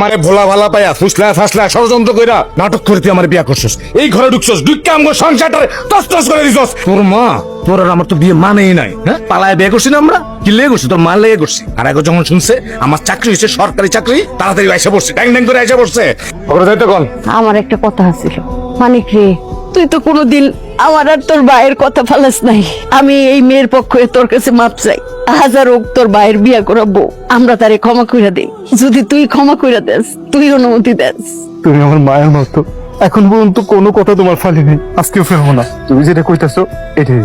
আমারে ভোলা ভালা পাইয়া ফুসলা ফাসলা, ষড়যন্ত্র কইরা নাটক করে তুই আমার বিয়া করছস। এই ঘরে ঢুকছস ঢুককে আমগো সংসারটারে তস তস করে দিছস। তোর মা, তোর আর আমার তো বিয়ে মানেই নাই হ্যাঁ? পালায় বিয়ে করছি না আমরা? কি লেগে করছি? তোর মা লেগে করছি। আর আগে যখন শুনছে, আমার চাকরি হয়েছে সরকারি চাকরি, তাড়াতাড়ি এসে পড়ছে ড্যাং ড্যাং করে এসে কোন? আমার একটা কথা আছিল। মানিক রে তুই তো কোনোদিন আমার আর তোর ভাইয়ের কথা ফালাস নাই। আমি এই মেয়ের পক্ষে তোর কাছে মাপ চাই। হাজার হোক তোর ভাইয়ের বিয়া করাবো। আমরা তারে ক্ষমা কইরা দিই। যদি তুই ক্ষমা কইরা দেস তুই অনুমতি দেস। তুমি আমার মায়ের মতো। এখন পর্যন্ত কোনো কথা তোমার ফালি নেই। আজকেও ফেরবো না। তুমি যেটা কইতাছো এটাই।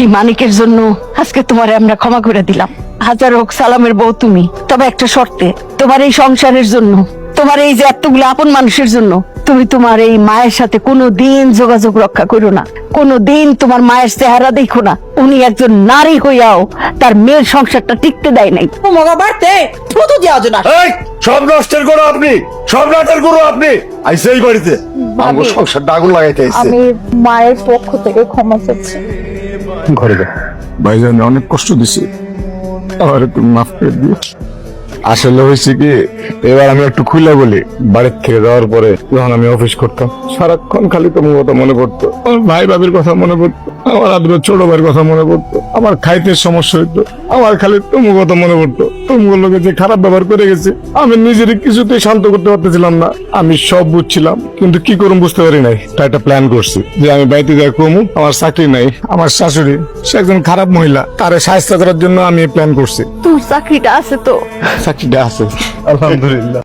এই মানিকের জন্য আজকে তোমারে আমরা ক্ষমা করে দিলাম। হাজার হোক সালামের বউ তুমি তবে একটা শর্তে তোমার এই সংসারের জন্য তোমার এই যে এতগুলো আপন মানুষের জন্য তুমি তোমার এই মায়ের সাথে কোনো দিন যোগাযোগ রক্ষা করো না। কোনো দিন তোমার মায়ের চেহারা দেখো না। উনি একজন নারী হইয়াও তার মেয়ের সংসারটা টিকতে দেয় নাই। মগা বাড়তে থুতু দেওয়া জন্য এই সব নষ্টের করো আপনি সব নাটের করো আপনি। আইসে এই বাড়িতে। আমগো সংসারটা আগুন লাগাইতে আইছে আমি মায়ের পক্ষ থেকে ক্ষমা চাচ্ছি। ঘরে যা। ভাইজান অনেক কষ্ট দিছি। আমার একটু মাফ করে দিও। আসলে হয়েছে কি, এবার আমি একটু খুলে বলি, বাড়ির থেকে যাওয়ার পরে যখন আমি অফিস করতাম, সারাক্ষণ খালি তোমার কথা মনে পড়তো ভাই ভাবির কথা মনে পড়তো। আমার আদর ছোট ভাইয়ের কথা মনে পড়তো। আমার খাইতে সমস্যা হইতো। আমার খালি তোমার কথা মনে পড়তো। তোমার লোকে যে খারাপ ব্যবহার করে গেছে আমি নিজের কিছুতেই শান্ত করতে পারতেছিলাম না। আমি সব বুঝছিলাম কিন্তু কি করুম বুঝতে পারি নাই। তাই একটা প্ল্যান করছি যে আমি বাড়িতে যাই কমু আমার চাকরি নাই আমার শাশুড়ি সে একজন খারাপ মহিলা তারে সাহায্য করার জন্য আমি প্ল্যান করছি। তোর চাকরিটা আছে তো। চাকরিটা আছে। আলহামদুলিল্লাহ।